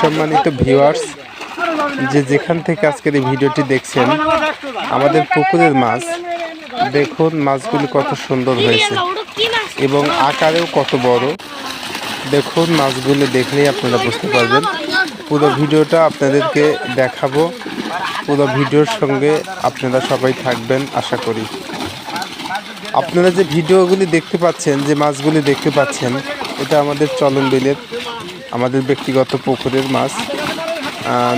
সম্মানিত ভিউয়ার্স যে যেখান থেকে আজকের এই ভিডিওটি দেখছেন, আমাদের পুকুরের মাছ, দেখুন মাছগুলি কত সুন্দর হয়েছে এবং আকারেও কত বড়। দেখুন মাছগুলি দেখলেই আপনারা বুঝতে পারবেন। পুরো ভিডিওটা আপনাদেরকে দেখাবো। পুরো ভিডিওর সঙ্গে আপনারা সবাই থাকবেন, আশা করি। আপনারা যে ভিডিওগুলি দেখতে পাচ্ছেন, যে মাছগুলি দেখতে পাচ্ছেন, এটা আমাদের চলন বিলের আমাদের ব্যক্তিগত পুকুরের মাছ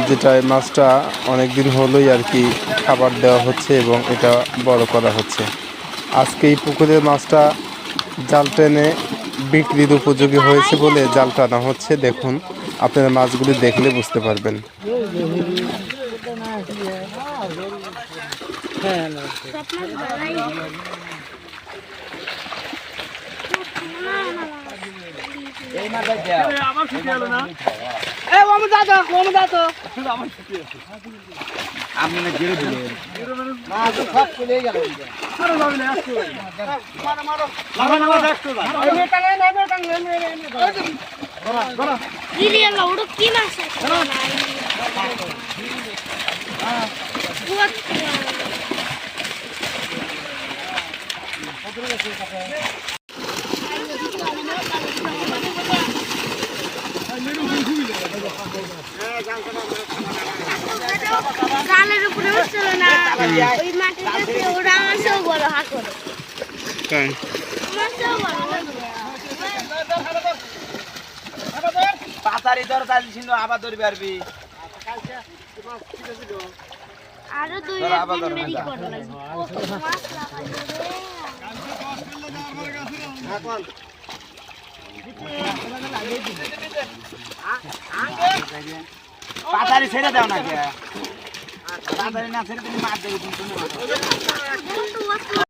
যেটা মাছটা অনেক দিন হলোই আর কি খাবার দেওয়া হচ্ছে এবং এটা বড় করা হচ্ছে। আজকে এই পুকুরের মাছটা জাল টেনে বিক্রির উপযোগী হয়েছে বলে জাল টানা হচ্ছে। দেখুন, আপনারা মাছগুলি দেখলে বুঝতে পারবেন। আমার ছুটি হলো না এ ওমে যা তো ওমে জালের উপরে উঠছিল না। ওই কাছে ওরা আমার বড় হাত করে আমার সেও বড় পাতারি ধর তাহলে ছিল আবার ধরবি পারবি আরও দুই। করে। পাতারি ছেড়ে দাও না কে পাতারি না ছেড়ে তুমি মাছ দেবে তুমি